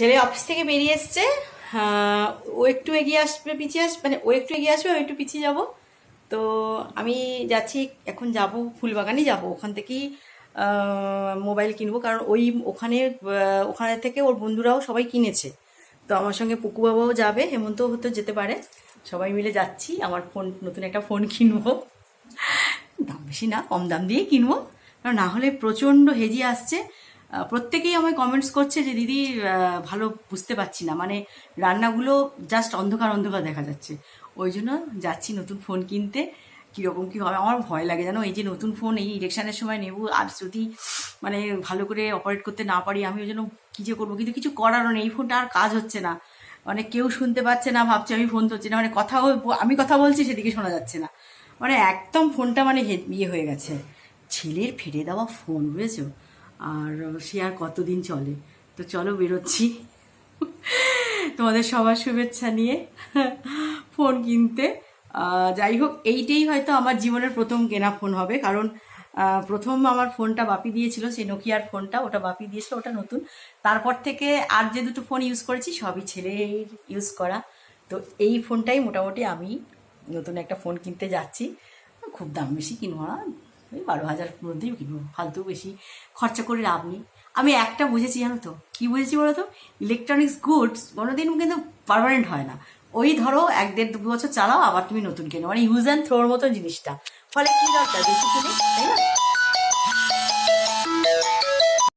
ছেলে অফিস থেকে বেরিয়ে এসছে। ও একটু এগিয়ে আসবে, পিছিয়ে আসবে মানে ও একটু এগিয়ে আসবে ও একটু পিছিয়ে যাব। তো আমি যাচ্ছি, এখন যাব, ফুলবাগানই যাব। ওখান থেকেই মোবাইল কিনবো। কারণ ওই ওখানে ওখানে থেকে ওর বন্ধুরাও সবাই কিনেছে। তো আমার সঙ্গে পুকু বাবাও যাবে হেমন্ত হতে যেতে পারে। সবাই মিলে যাচ্ছি, আমার ফোন, নতুন একটা ফোন কিনবো। দাম বেশি না, কম দাম দিয়ে কিনবো। কারণ না হলে প্রচণ্ড হেজি আসছে। প্রত্যেকেই আমায় কমেন্টস করছে যে, দিদি ভালো বুঝতে পারছি না। মানে রান্নাগুলো জাস্ট অন্ধকার অন্ধকার দেখা যাচ্ছে। ওই জন্য যাচ্ছি নতুন ফোন কিনতে। কীরকম কী হবে? আমার ভয় লাগে, জানো? এই যে নতুন ফোন এই ইলেকশানের সময় নেব, আর যদি মানে ভালো করে অপারেট করতে না পারি, আমি ওই জন্য কী যে করব? কিন্তু কিছু করারও নেই, এই ফোনটা আর কাজ হচ্ছে না। মানে কেউ শুনতে পাচ্ছে না, ভাবছে আমি ফোন ধরছি না। মানে কথা আমি কথা বলছি, সেদিকে শোনা যাচ্ছে না। মানে একদম ফোনটা মানে ইয়ে হয়ে গেছে। ছেলের ফেলে দেওয়া ফোন বুঝেছ? আর সে আর কতদিন চলে? তো চলো বেরোচ্ছি। তোমাদের সবার শুভেচ্ছা নিয়ে ফোন কিনতে। যাই হোক, এইটাই হয়তো আমার জীবনের প্রথম কেনা ফোন হবে। কারণ প্রথম আমার ফোনটা বাপি দিয়েছিল, সেই নোকিয়ার ফোনটা, ওটা বাপি দিয়েছিল, ওটা নতুন। তারপর থেকে আর যে দুটো ফোন ইউজ করেছি, সবই ছেলের ইউজ করা। তো এই ফোনটাই মোটামুটি আমি নতুন একটা ফোন কিনতে যাচ্ছি। খুব দাম বেশি কিনবো না। ওই বারো হাজার মধ্যেই কিনবো ফালতু বেশি খরচা করে লাভ নেই। আমি একটা বুঝেছি জানো তো? কি বুঝেছি বলো তো? ইলেকট্রনিক্স গুডস কোনোদিন কিন্তু পারমানেন্ট হয় না। ওই ধরো এক দেড় দু বছর চালাও, আবার তুমি নতুন কেনো। মানে ইউজ অ্যান্ড থ্রোর মতো জিনিসটা। ফলে কি দরকার? বেশি কিনে, তাই না?